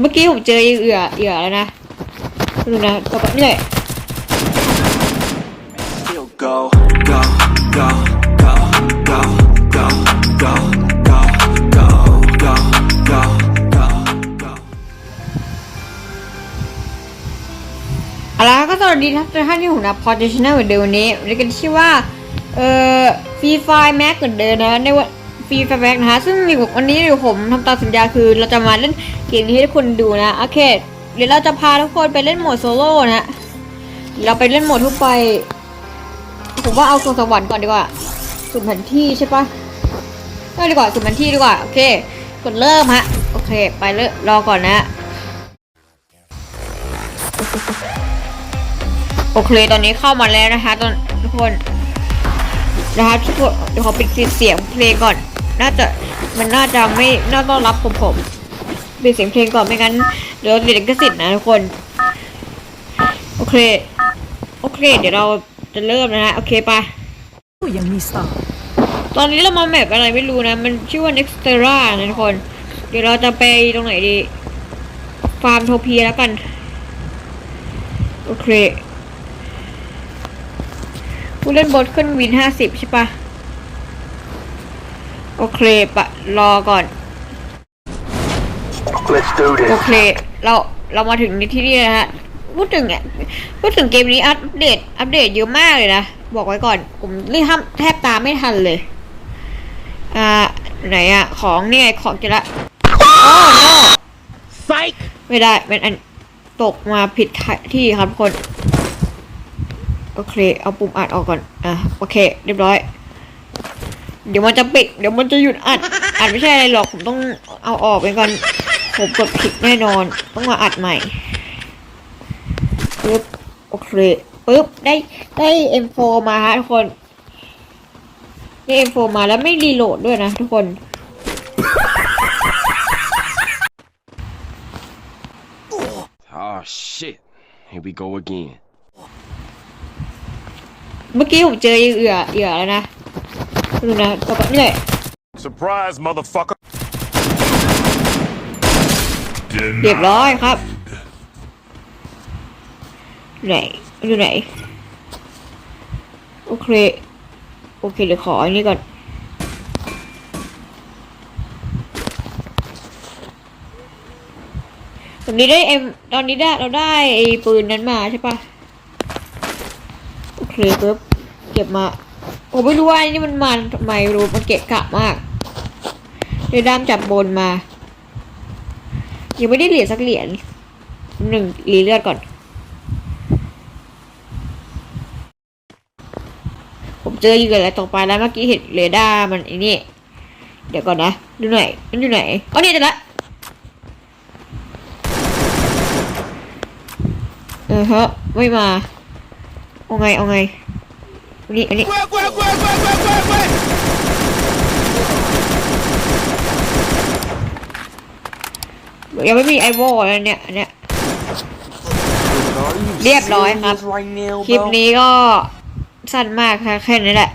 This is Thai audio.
เมื่อกี้ผมเจอเหยื่อเหยื่อแล้วนะดูนะต่อไปนี่แหละ Still go, go, go, go, go, go, go, go, go, go, go, go, go. เอาละก็สวัสดีทุกท่านที่ผมนะพอจะชนะเหมือนเดิมวันนี้เรียกกันชื่อว่า เอ่อฟรีไฟแม็กเหมือนเดิมนะในวัน ฟรีไฟแม็กนะคะซึ่งวันนี้เดี๋ยวผมทำตามสัญญาคือเราจะมาเล่นเกมนี้ให้ทุกคนดูนะโอเคเดี๋ยวเราจะพาทุกคนไปเล่นโหมดโซโล่นะเราไปเล่นโหมดทั่วไป ผมว่าเอาตัวสวรรค์ก่อนดีกว่าสุ่มแผนที่ใช่ปะเอาดีกว่าสุ่มแผนที่ดีกว่าโอเค กดเริ่มฮะโอเค ไปเลยรอก่อนนะโอเคตอนนี้เข้ามาแล้วนะคะทุกคนนะคะทุกคนเดี๋ยวขอปิดเสียงเพลงก่อน น่าจะมันน่าจะไม่น่าต้อนรับผมผมปิดเสียงเพลงก่อนไม่งั้นเดี๋ยวเด็กก็สิทธิ์นะทุกคน โอเค โอเค เดี๋ยวเราจะเริ่มนะฮะโอเคไปยังมีสตาร์ตอนนี้เรามาแมปอะไรไม่รู้นะ มันชื่อว่า Nextera นะทุกคน เดี๋ยวเราจะไปตรงไหนดี ฟาร์มโทเพียแล้วกัน โอเค ผู้เล่นบอสขึ้นวินห้าสิบใช่ปะ โอเคปะรอก่อน Let's do โอ this. เค เราเรามาถึงในที่นี่นะฮะพูดถึงอะพูดถึงเกมนี้อัปเดต อัปเดตเยอะมากเลยนะ บอกไว้ก่อน ผมนี่ทำแทบตามไม่ทันเลย อ่า ไหนอะ ของนี่ไงของเจอละโอ้ no ไซค์ไม่ได้เป็นอันตกมาผิดที่ครับทุกคน โอเค เอาปุ่มอัดออกก่อน อะ โอเค เรียบร้อย เดี๋ยวมันจะปิด เดี๋ยวมันจะหยุดอัด อัดไม่ใช่อะไรหรอก ผมต้องเอาออกไปก่อน ผมกดผิดแน่นอน ต้องมาอัดใหม่ปึ๊บโอเคปึ๊บได้ได้ M4 มาฮะทุกคนได้ M4 มาแล้วไม่รีโหลดด้วยนะทุกคน Oh shit. Here we go again. เมื่อกี้ผมเจอเหยื่อเหยื่อแล้วนะ ดูนะต่อไปนี่แหละ Surprise, motherfucker. เรียบร้อยครับไหนอยู่ไหน โอเค โอเคเดี๋ยวขออันนี้ก่อน ตอนนี้ได้เอ็มตอนนี้ได้เราได้ไอ้ปืนนั้นมาใช่ปะโอเคปึ๊บเก็บมา ผมไม่รู้ว่าอ้นี่มันมันทำไมรู้มันเกะกะมากได้ด้ามจับบนมา ยังไม่ได้เหรียญสักเหรียญหนึ่งรีเลือดก่อน ผมเจออยู่อะไรต่อไปแล้วเมื่อกี้เห็นเรดาร์มันไอ้นี่ เดี๋ยวก่อนนะ ดูหน่อยมันอยู่ไหนอ๋อเนี่ยเจอละเออฮะไม่มา เอาไง เอาไง อันนี้อันนี้ยังไม่มีไอโวแล้วเนี่ยอันเนี้ย เรียบร้อยครับ คลิปนี้ก็สั้นมากค่ะแค่นี้แหละ